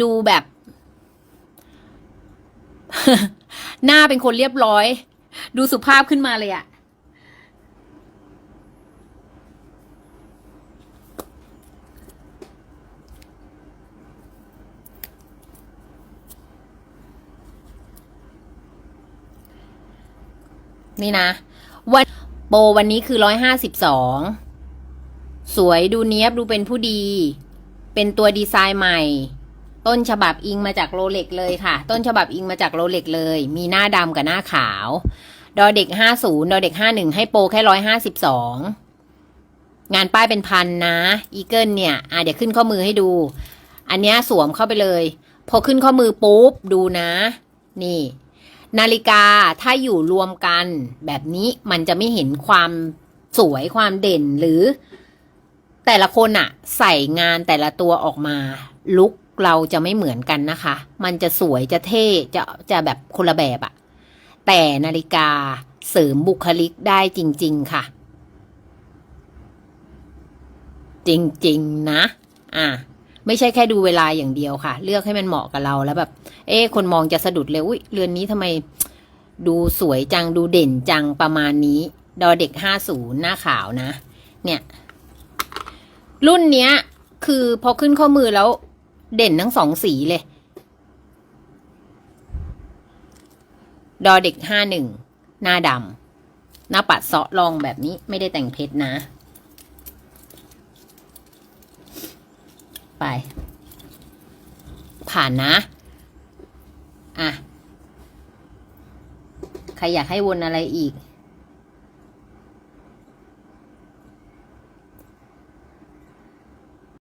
ดูแบบ หน้าเป็นคนเรียบร้อย ดูสุภาพขึ้นมาเลยอะนี่นะวันโปวันนี้คือร้อยห้าสิบสองสวยดูเนี้ยบดูเป็นผู้ดี เป็นตัวดีไซน์ใหม่ ต้นฉบับอิงมาจากโรเล็กเลยค่ะ ต้นฉบับอิงมาจากโรเล็กเลย มีหน้าดำกับหน้าขาว ดอเด็กห้าศูนย์ดอเด็กห้าหนึ่งให้โปรแค่ร้อยห้าสิบสองงานป้ายเป็นพันนะ อีเกิลเนี่ยอะเดี๋ยวขึ้นข้อมือให้ดู อันนี้สวมเข้าไปเลย พอขึ้นข้อมือปุ๊บ ดูนะ นี่ นาฬิกาถ้าอยู่รวมกัน แบบนี้มันจะไม่เห็นความสวยความเด่นหรือ แต่ละคนอะใส่งานแต่ละตัวออกมา ลุก เราจะไม่เหมือนกันนะคะ มันจะสวยจะเท่จะจะแบบคนละแบบอะแต่นาฬิกาเสริมบุคลิกได้จริง ๆ ค่ะ จริง ๆ นะ อะไม่ใช่แค่ดูเวลาอย่างเดียวค่ะ เลือกให้มันเหมาะกับเราแล้วแบบ เอ๊คนมองจะสะดุดเลยอุ้ยเรือนนี้ทำไม ดูสวยจังดูเด่นจังประมาณนี้ ดอเด็กห้าศูนย์หน้าขาวนะ เนี่ย รุ่นเนี้ย คือพอขึ้นข้อมือแล้ว เด่นทั้งสองสีเลย ดอเด็กห้าหนึ่ง หน้าดำ หน้าปัดเซาะลองแบบนี้ไม่ได้แต่งเพชรนะ ไป ผ่านนะ อะ ใครอยากให้วนอะไรอีก